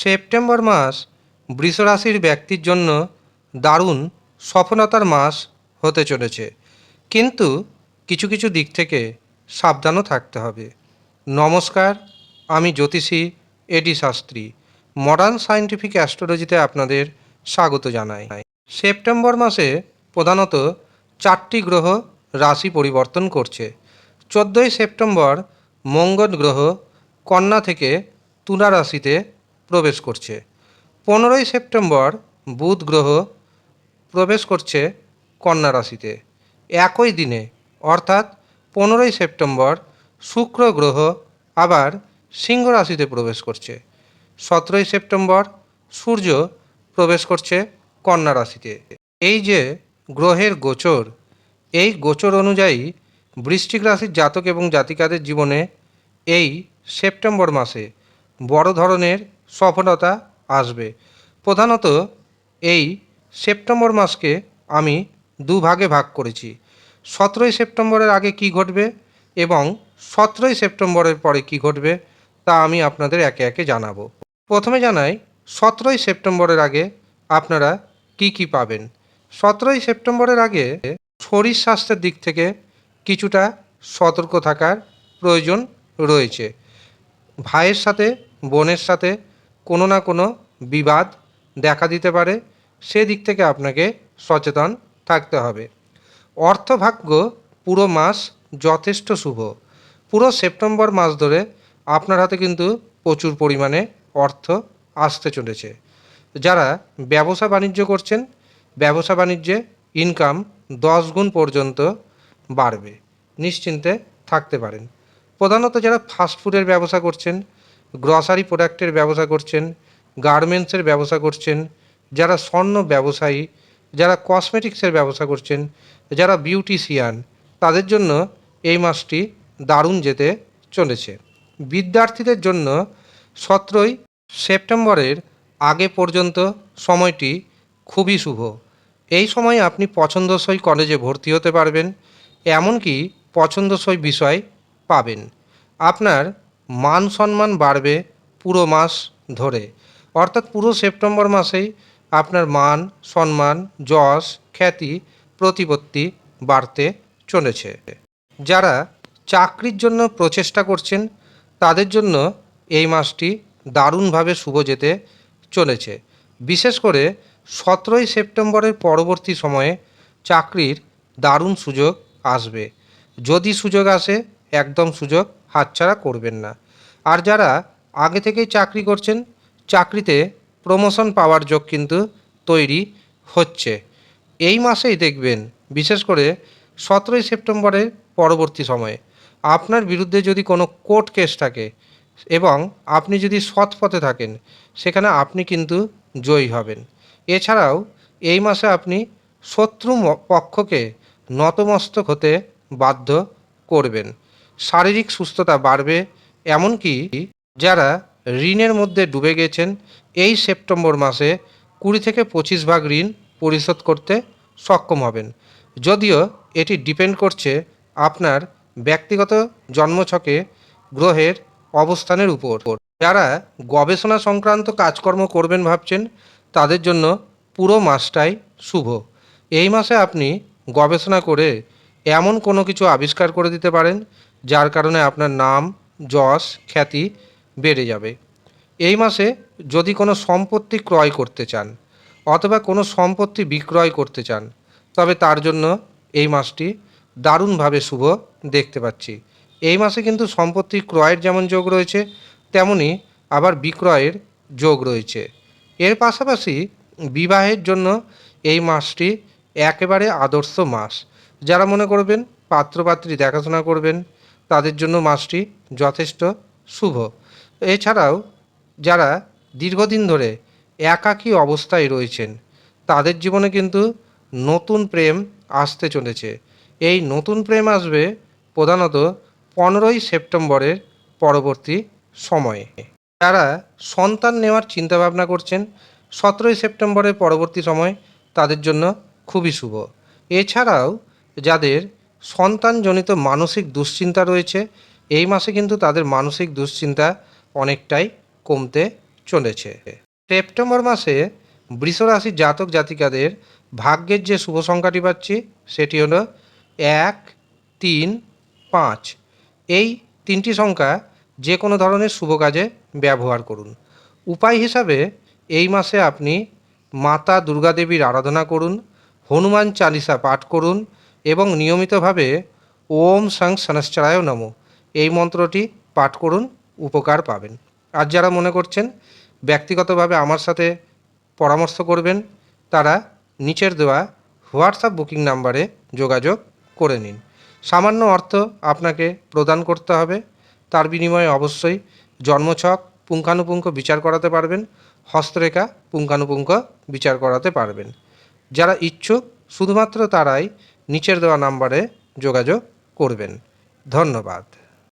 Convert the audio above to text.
September মাস বৃষরাশির ব্যক্তির জন্য দারুণ সফলতার মাস হতে চলেছে। কিন্তু কিছু কিছু দিক থেকে সাবধানও থাকতে হবে। নমস্কার, আমি জ্যোতিষী A D Shastri modern scientific অ্যাস্ট্রোলজিতে আপনাদের স্বাগত জানাই। সেপ্টেম্বর মাসে প্রধানত চারটি গ্রহ রাশি পরিবর্তন করছে। চোদ্দোই সেপ্টেম্বর মঙ্গল গ্রহ কন্যা থেকে তুলা রাশিতে প্রবেশ করছে। পনেরোই সেপ্টেম্বর বুধ গ্রহ প্রবেশ করছে কন্যা রাশিতে। একই দিনে, অর্থাৎ পনেরোই সেপ্টেম্বর শুক্র গ্রহ আবার সিংহ রাশিতে প্রবেশ করছে। সতেরোই সেপ্টেম্বর সূর্য প্রবেশ করছে কন্যা রাশিতে। এই যে গ্রহের গোচর, এই গোচর অনুযায়ী বৃশ্চিক রাশির জাতক এবং জাতিকাদের জীবনে এই সেপ্টেম্বর মাসে বড় ধরনের সফলতা আসবে। প্রধানত এই সেপ্টেম্বর মাসকে আমি দুভাগে ভাগ করেছি। সতেরোই সেপ্টেম্বরের আগে কি ঘটবে এবং সতেরোই সেপ্টেম্বরের পরে কি ঘটবে তা আমি আপনাদের একে একে জানাব। প্রথমে জানাই, সতেরোই সেপ্টেম্বরের আগে আপনারা কি কি পাবেন? সতেরোই সেপ্টেম্বরের আগে শরীর স্বাস্থ্যের দিক থেকে কিছুটা সতর্ক থাকার প্রয়োজন রয়েছে। ভাইয়ের সাথে, বোনের সাথে কোনো না কোনো বিবাদ দেখা দিতে পারে, সেদিক থেকে আপনাকে সচেতন থাকতে হবে। অর্থভাগ্য পুরো মাস যথেষ্ট শুভ। পুরো সেপ্টেম্বর মাস ধরে আপনার হাতে কিন্তু প্রচুর পরিমাণে অর্থ আসতে চলেছে। যারা ব্যবসা বাণিজ্য করছেন, ব্যবসা বাণিজ্যে ইনকাম দশ গুণ পর্যন্ত বাড়বে। নিশ্চিন্তে থাকতে পারেন। প্রধানত যারা ফাস্টফুডের ব্যবসা করছেন গ্রসারি প্রোডাক্টের ব্যবসা করছেন, গার্মেন্টসের ব্যবসা করছেন, যারা স্বর্ণ ব্যবসায়ী, যারা কসমেটিক্সের ব্যবসা করছেন, যারা বিউটিশিয়ান, তাদের জন্য এই মাসটি দারুণ যেতে চলেছে। বিদ্যার্থীদের জন্য সতেরোই সেপ্টেম্বরের আগে পর্যন্ত সময়টি খুবই শুভ। এই সময় আপনি পছন্দসই কলেজে ভর্তি হতে পারবেন, এমনকি পছন্দসই বিষয় পাবেন। আপনার মান সম্মান বাড়বে পুরো মাস ধরে। অর্থাৎ পুরো সেপ্টেম্বর মাসেই আপনার মান, সম্মান, যশ, খ্যাতি, প্রতিপত্তি বাড়তে চলেছে। যারা চাকরির জন্য প্রচেষ্টা করছেন, তাদের জন্য এই মাসটি দারুণভাবে শুভ যেতে চলেছে। বিশেষ করে সতেরোই সেপ্টেম্বরের পরবর্তী সময়ে চাকরির দারুণ সুযোগ আসবে। যদি সুযোগ আসে, একদম সুযোগ হাতছাড়া করবেন না। আর যারা আগে থেকেই চাকরি করছেন, চাকরিতে প্রমোশন পাওয়ার যোগ কিন্তু তৈরি হচ্ছে। এই মাসেই দেখবেন, বিশেষ করে সতেরোই সেপ্টেম্বরের পরবর্তী সময়ে আপনার বিরুদ্ধে যদি কোনো কোর্ট কেস থাকে এবং আপনি যদি সৎ পথে থাকেন, সেখানে আপনি কিন্তু জয়ী হবেন। এছাড়াও এই মাসে আপনি শত্রু পক্ষকে নতমস্তক হতে বাধ্য করবেন। শারীরিক সুস্থতা বাড়বে, এমনকি যারা ঋণের মধ্যে ডুবে গেছেন, এই সেপ্টেম্বর মাসে কুড়ি থেকে পঁচিশ ভাগ ঋণ পরিশোধ করতে সক্ষম হবেন। যদিও এটি ডিপেন্ড করছে আপনার ব্যক্তিগত জন্মছকে গ্রহের অবস্থানের উপর। যারা গবেষণা সংক্রান্ত কাজকর্ম করবেন ভাবছেন, তাদের জন্য পুরো মাসটাই শুভ। এই মাসে আপনি গবেষণা করে এমন কোনো কিছু আবিষ্কার করে দিতে পারেন যার কারণে আপনার নাম, যশ, খ্যাতি বেড়ে যাবে। এই মাসে যদি কোনো সম্পত্তি ক্রয় করতে চান অথবা কোনো সম্পত্তি বিক্রয় করতে চান, তবে তার জন্য এই মাসটি দারুণভাবে শুভ দেখতে পাচ্ছি। এই মাসে কিন্তু সম্পত্তি ক্রয়ের যেমন যোগ রয়েছে, তেমনি আবার বিক্রয়ের যোগ রয়েছে। এর পাশাপাশি বিবাহের জন্য এই মাসটি একেবারে আদর্শ মাস। যারা মনে করবেন, পাত্রপাত্রী দেখাশোনা করবেন তাদের জন্য মাসটি যথেষ্ট শুভ। এছাড়াও, যারা দীর্ঘদিন ধরে একাকী অবস্থায় রয়েছেন, তাদের জীবনে কিন্তু নতুন প্রেম আসতে চলেছে। এই নতুন প্রেম আসবে প্রধানত পনেরোই সেপ্টেম্বরের পরবর্তী সময়ে। যারা সন্তান নেওয়ার চিন্তাভাবনা করছেন, সতেরোই সেপ্টেম্বরের পরবর্তী সময় তাদের জন্য খুবই শুভ। এছাড়াও, যাদের সন্তানজনিত মানসিক দুশ্চিন্তা রয়েছে। এই মাসে কিন্তু তাদের মানসিক দুশ্চিন্তা অনেকটাই কমতে চলেছে। সেপ্টেম্বর মাসে বৃষরাশির জাতক জাতিকাদের ভাগ্যের যে শুভ সংখ্যাটি পাচ্ছি, সেটি হলো এক, তিন, পাঁচ। এই তিনটি সংখ্যা যে কোনো ধরনের শুভ কাজে ব্যবহার করুন। উপায় হিসাবে এই মাসে আপনি মাতা দুর্গাদেবীর আরাধনা করুন, হনুমান চালিসা পাঠ করুন এবং নিয়মিতভাবে ওম সং সনশ্চরায় নম। এই মন্ত্রটি পাঠ করুন, উপকার পাবেন। আর যারা মনে করছেন ব্যক্তিগতভাবে আমার সাথে পরামর্শ করবেন, তারা নিচের দেওয়া হোয়াটসঅ্যাপ বুকিং নাম্বারে যোগাযোগ করে নিন। সামান্য অর্থ আপনাকে প্রদান করতে হবে। তার বিনিময়ে অবশ্যই জন্মছক, পুঙ্খানুপুঙ্খ বিচার করাতে পারবেন, হস্তরেখা, পুঙ্খানুপুঙ্খ বিচার করাতে পারবেন। যারা ইচ্ছুক, শুধুমাত্র তারাই নিচের দেওয়া নাম্বারে যোগাযোগ করবেন। ধন্যবাদ।